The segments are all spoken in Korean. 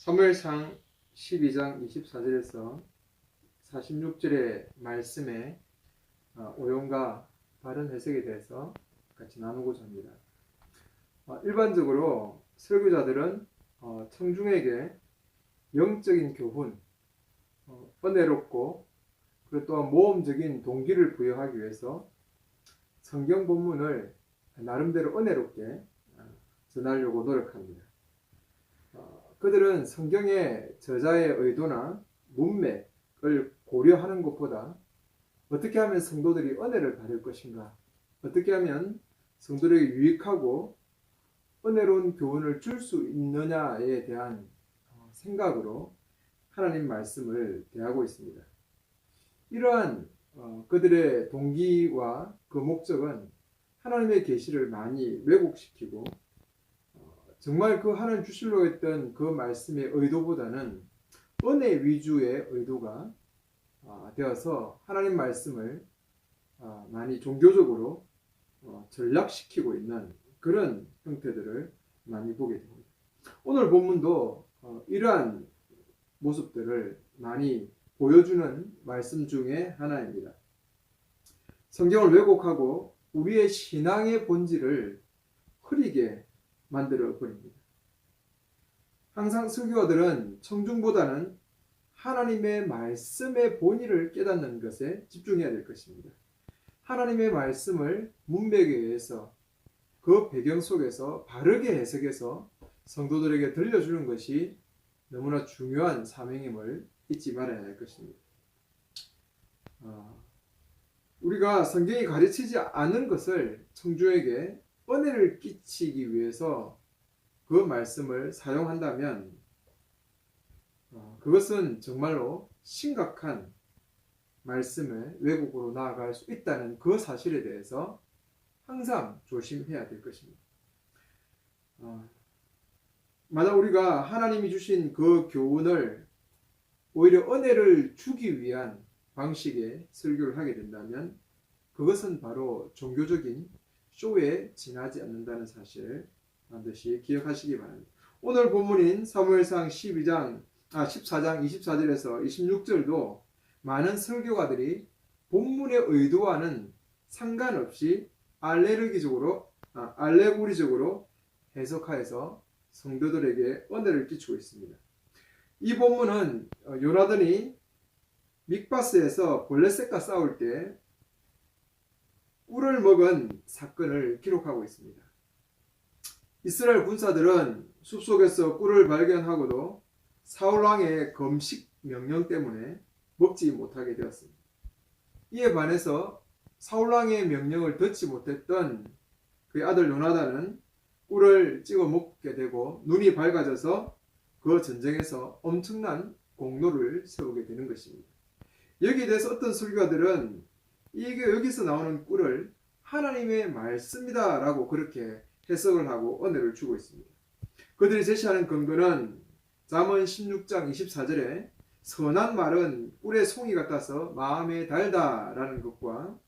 사무엘상 12장 24절에서 46절의 말씀의 어, 오용과 바른 해석에 대해서 같이 나누고자 합니다. 어, 일반적으로 설교자들은 어, 청중에게 영적인 교훈, 어, 은혜롭고 그리고 또한 모험적인 동기를 부여하기 위해서 성경 본문을 나름대로 은혜롭게 어, 전하려고 노력합니다. 어, 그들은 성경의 저자의 의도나 문맥을 고려하는 것보다 어떻게 하면 성도들이 은혜를 받을 것인가, 어떻게 하면 성도들에게 유익하고 은혜로운 교훈을 줄 수 있느냐에 대한 어, 생각으로 하나님 말씀을 대하고 있습니다. 이러한 어, 그들의 동기와 그 목적은 하나님의 계시를 많이 왜곡시키고 어, 정말 그 하나님 주시려고 했던 그 말씀의 의도보다는 은혜 위주의 의도가 아, 되어서 하나님 말씀을 아, 많이 종교적으로 어, 전락시키고 있는 그런 형태들을 많이 보게 됩니다. 오늘 본문도 어, 이러한 모습들을 많이 보여주는 말씀 중에 하나입니다. 성경을 왜곡하고 우리의 신앙의 본질을 흐리게 만들어 버립니다. 항상 설교가들은 청중보다는 하나님의 말씀의 본의를 깨닫는 것에 집중해야 될 것입니다. 하나님의 말씀을 문맥에 의해서 그 배경 속에서 바르게 해석해서 성도들에게 들려주는 것이 너무나 중요한 사명임을 잊지 말아야 할 것입니다. 아, 우리가 성경이 가르치지 않은 것을 청주에게 은혜를 끼치기 위해서 그 말씀을 사용한다면 어, 그것은 정말로 심각한 말씀의 왜곡으로 나아갈 수 있다는 그 사실에 대해서 항상 조심해야 될 것입니다. 어, 만약 우리가 하나님이 주신 그 교훈을 오히려 은혜를 주기 위한 방식의 설교를 하게 된다면 그것은 바로 종교적인 쇼에 지나지 않는다는 사실을 반드시 기억하시기 바랍니다. 오늘 본문인 사무엘상 12장 아 14장 24절에서 26절도 많은 설교가들이 본문의 의도와는 상관없이 알레르기적으로 아, 알레고리적으로 해석하여서 성도들에게 은혜를 끼치고 있습니다. 이 본문은 어, 요나단이 mik바스에서 블레셋과 싸울 때 꿀을 먹은 사건을 기록하고 있습니다. 이스라엘 군사들은 숲속에서 꿀을 발견하고도 사울 왕의 검식 명령 때문에 먹지 못하게 되었습니다. 이에 반해서 사울 왕의 명령을 듣지 못했던 그의 아들 요나단은 꿀을 찍어 먹게 되고 눈이 밝아져서 그 전쟁에서 엄청난 공로를 세우게 되는 것입니다. 여기에 대해서 어떤 설교가들은 이게 여기서 나오는 꿀을 하나님의 말씀이다라고 그렇게 해석을 하고 은혜를 주고 있습니다. 그들이 제시하는 근거는 잠언 16장 24절에 선한 말은 꿀의 송이 같아서 마음에 달다라는 것과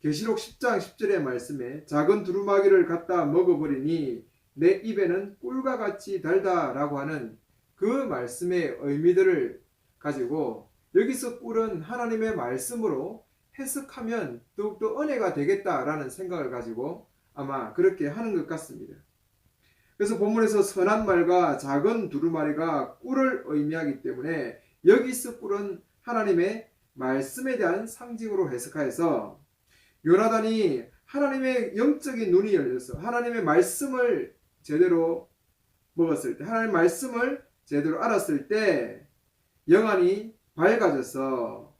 계시록 10장 10절의 말씀에 작은 두루마기를 갖다 먹어버리니 내 입에는 꿀과 같이 달다라고 하는 그 말씀의 의미들을 가지고 여기서 꿀은 하나님의 말씀으로 해석하면 더욱더 은혜가 되겠다라는 생각을 가지고 아마 그렇게 하는 것 같습니다. 그래서 본문에서 선한 말과 작은 두루마리가 꿀을 의미하기 때문에 여기서 꿀은 하나님의 말씀에 대한 상징으로 해석하여서 요나단이 하나님의 영적인 눈이 열려서 하나님의 말씀을 제대로 먹었을 때 하나님의 말씀을 제대로 알았을 때 영안이 밝아져서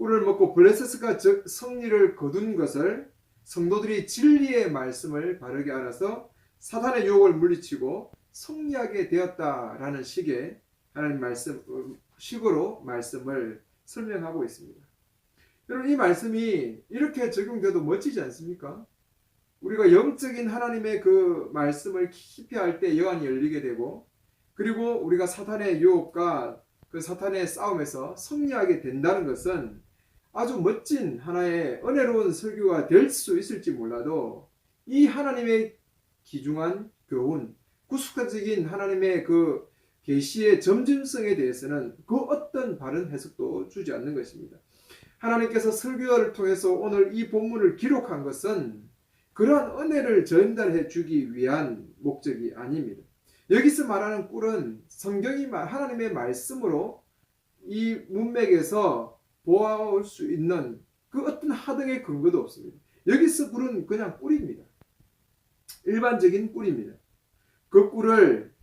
꿀을 먹고 블레세스가 즉 승리를 거둔 것을 성도들이 진리의 말씀을 바르게 알아서 사단의 유혹을 물리치고 승리하게 되었다라는 식의 하나님 말씀 식으로 말씀을 설명하고 있습니다. 여러분 이 말씀이 이렇게 적용돼도 멋지지 않습니까? 우리가 영적인 하나님의 그 말씀을 깊이 할 때 여한이 열리게 되고 그리고 우리가 사탄의 유혹과 그 사탄의 싸움에서 승리하게 된다는 것은 아주 멋진 하나의 은혜로운 설교가 될 수 있을지 몰라도 이 하나님의 기중한 교훈, 구속적인 하나님의 그 계시의 점진성에 대해서는 그 어떤 바른 해석도 주지 않는 것입니다. 하나님께서 설교를 통해서 오늘 이 본문을 기록한 것은 그러한 은혜를 전달해 주기 위한 목적이 아닙니다. 여기서 말하는 꿀은 성경이 말- 하나님의 말씀으로 이 문맥에서 보아올 수 있는 그 어떤 하등의 근거도 없습니다. 여기서 꿀은 그냥 꿀입니다. 일반적인 꿀입니다. 그 꿀을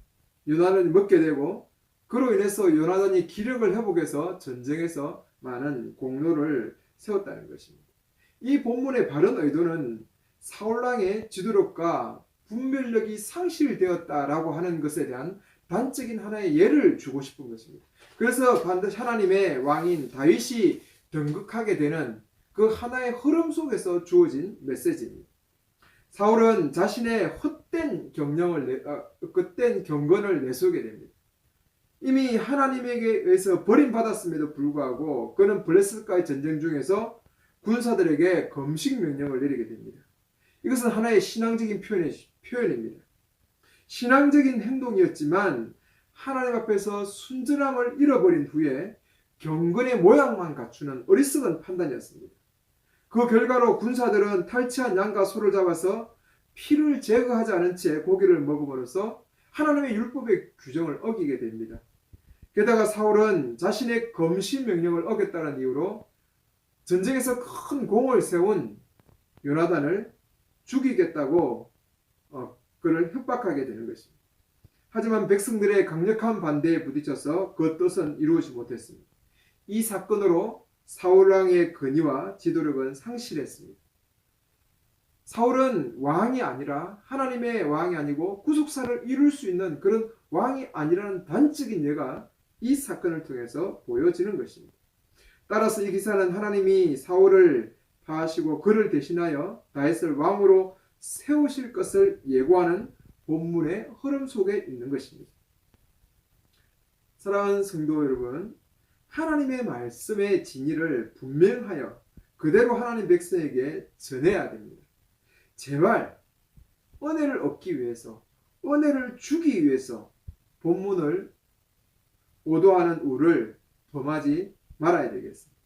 요나단이 먹게 되고 그로 인해서 요나단이 기력을 회복해서 전쟁에서 많은 공로를 세웠다는 것입니다. 이 본문의 바른 의도는 사울왕의 지도력과 분별력이 상실되었다라고 하는 것에 대한 단적인 하나의 예를 주고 싶은 것입니다. 그래서 반드시 하나님의 왕인 다윗이 등극하게 되는 그 하나의 흐름 속에서 주어진 메시지입니다. 사울은 자신의 헛된 경영을 내, 아, 헛된 경건을 내세우게 됩니다. 이미 하나님에게 의해서 버림받았음에도 불구하고 그는 블레셋과의 전쟁 중에서 군사들에게 검식 명령을 내리게 됩니다. 이것은 하나의 신앙적인 표현이, 표현입니다. 신앙적인 행동이었지만 하나님 앞에서 순전함을 잃어버린 후에 경건의 모양만 갖추는 어리석은 판단이었습니다. 그 결과로 군사들은 탈취한 양과 소를 잡아서 피를 제거하지 않은 채 고기를 먹음으로써 하나님의 율법의 규정을 어기게 됩니다. 게다가 사울은 자신의 검시 명령을 어겼다는 이유로 전쟁에서 큰 공을 세운 요나단을 죽이겠다고 어, 그를 협박하게 되는 것입니다. 하지만 백성들의 강력한 반대에 부딪혀서 그 뜻은 이루어지지 못했습니다. 이 사건으로 사울왕의 권위와 지도력은 상실했습니다. 사울은 왕이 아니라 하나님의 왕이 아니고 구속사를 이룰 수 있는 그런 왕이 아니라는 단적인 예가 이 사건을 통해서 보여지는 것입니다. 따라서 이 기사는 하나님이 사울을 파하시고 그를 대신하여 다윗을 왕으로 세우실 것을 예고하는 본문의 흐름 속에 있는 것입니다. 사랑하는 성도 여러분, 하나님의 말씀의 진리를 분명하여 그대로 하나님 백성에게 전해야 됩니다. 제발 은혜를 얻기 위해서, 은혜를 주기 위해서 본문을 오도하는 우를 범하지 말아야 되겠습니다.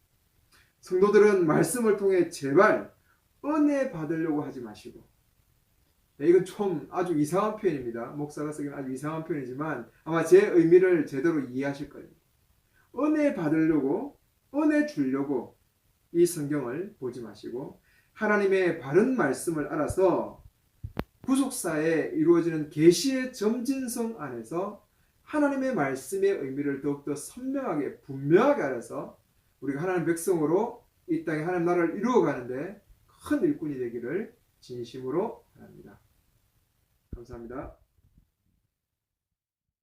성도들은 말씀을 통해 제발 은혜 받으려고 하지 마시고 네, 이건 좀 아주 이상한 표현입니다. 목사가 쓰기는 아주 이상한 표현이지만 아마 제 의미를 제대로 이해하실 겁니다. 은혜 받으려고 은혜 주려고 이 성경을 보지 마시고 하나님의 바른 말씀을 알아서 구속사에 이루어지는 계시의 점진성 안에서 하나님의 말씀의 의미를 더욱더 선명하게 분명하게 알아서 우리가 하나님 백성으로 이 땅에 하나님 나라를 이루어가는데 큰 일꾼이 되기를 진심으로 바랍니다. 감사합니다.